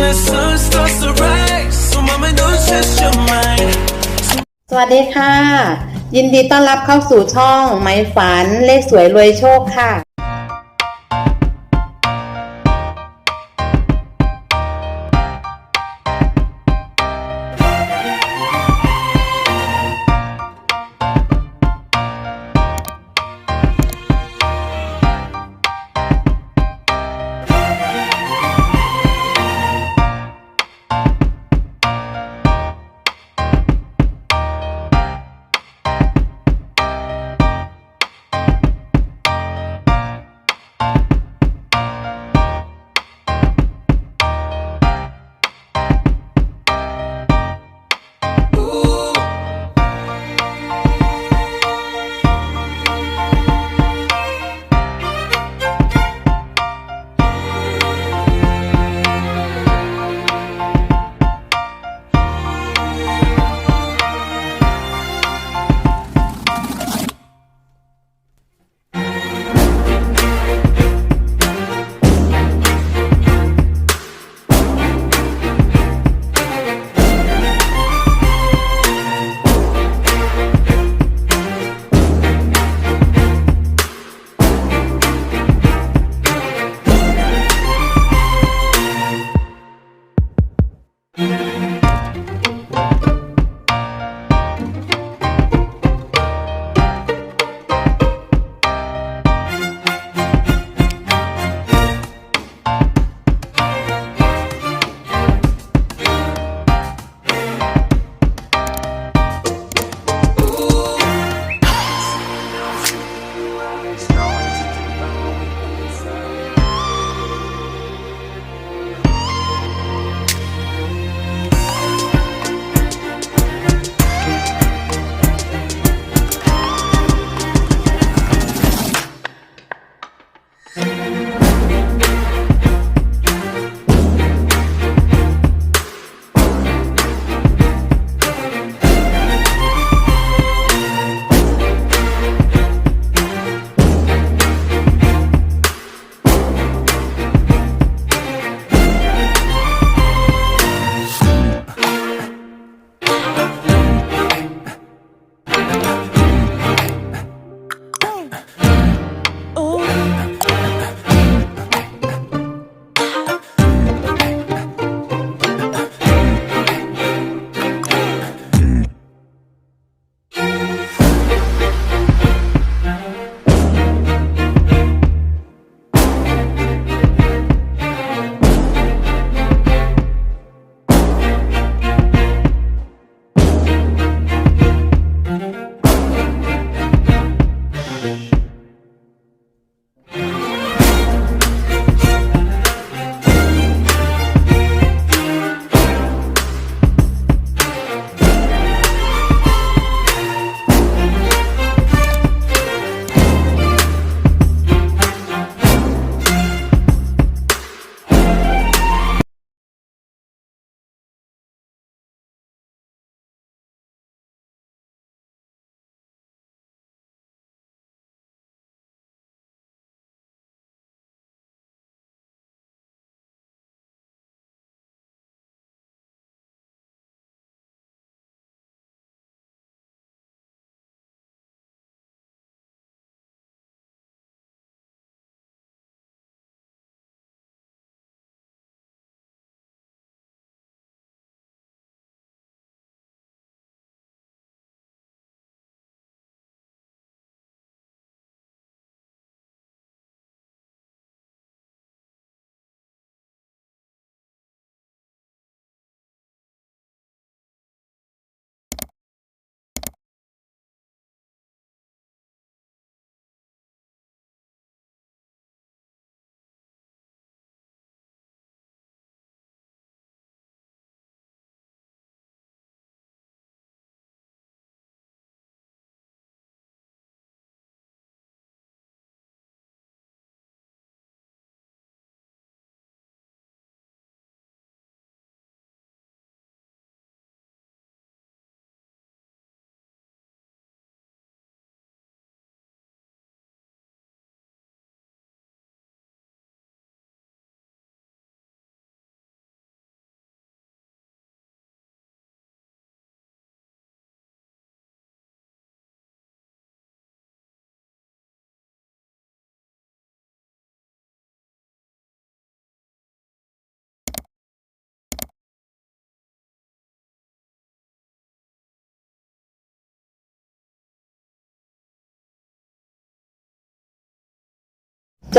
the sun starts to rise. So mama, don't stress your mind. สวัสดีค่ะ ยินดีต้อนรับเข้าสู่ช่องไม้ฝันเลขสวยรวยโชคค่ะ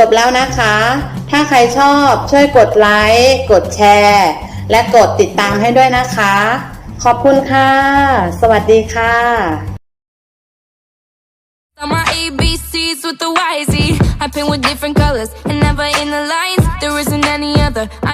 บแล้วนะคะ ถ้าใครชอบช่วยกดไลค์ กดแชร์ และกดติดตามให้ด้วยนะคะ ขอบคุณค่ะ สวัสดีค่ะ my ABCs with the YZ. I paint with different colors and never in the lines. There isn't any other. I